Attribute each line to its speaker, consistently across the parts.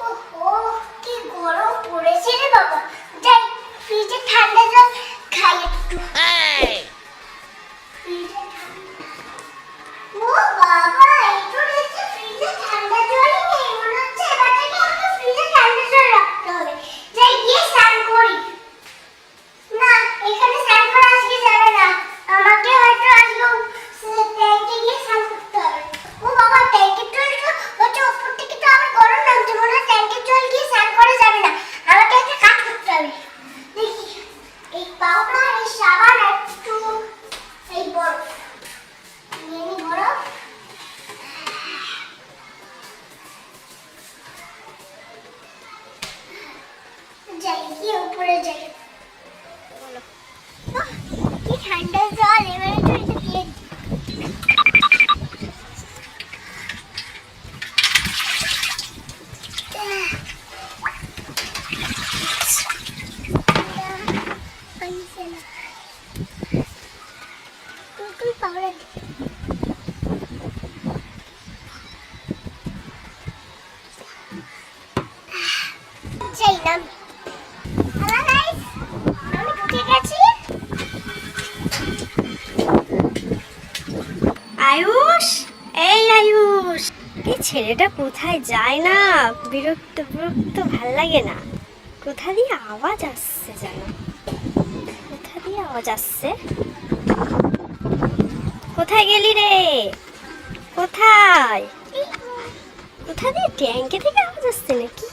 Speaker 1: Oh. এই এই সাবান একটু এই বরফ নিয়ে নি বরফ যাই গিয়ে উপরে যাই। বলো। কি ঠান্ডা জল।
Speaker 2: আয়ুষ? এই আয়ুষ। এই ছেলেটা কোথায়? যায় না। বিরক্ত বিরক্ত, ভালো লাগে না। কোথা দিয়ে আওয়াজ আসছে যেন? আওয়াজ আসছে কোথায় গেলি রে? কোথায়? কোথা দিয়ে ট্যাঙ্কে থেকে আওয়াজ আসছে নাকি?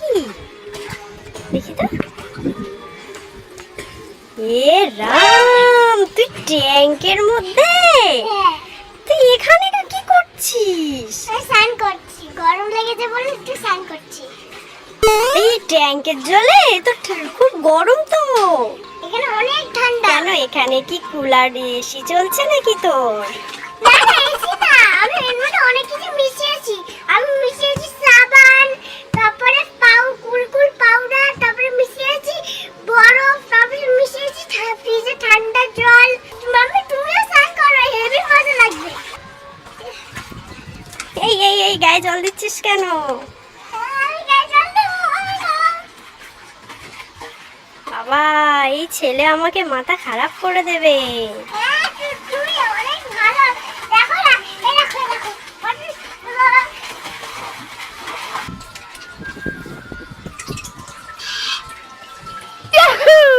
Speaker 2: দেখি তো। এ রাম তুই ট্যাঙ্কের মধ্যে? তুই এখানে কি করছিস?
Speaker 1: স্নান করছি। গরম লেগেছে বলে একটু স্নান করছি।
Speaker 2: এই ট্যাঙ্কের জলে তো খুব গরম তো। কেন এখানে কি কুলার এসি চলছে নাকি তোর?
Speaker 1: আমি এর মধ্যে অনেক কিছু মিশিয়েছি। আমি মিশিয়েছি সাবান তারপরে পাউ কুলকুল পাউডার তারপরে মিশিয়েছি বরফ তারপরে মিশিয়েছি ফ্রিজে ঠান্ডা জল। মাম্মি তুমিও স্নান করো হেভি মজা লাগবে।
Speaker 2: এই এই এই গায়ে জল দিচ্ছিস কেন? বাবা এই ছেলে আমাকে মাথা খারাপ করে দেবে Thank you.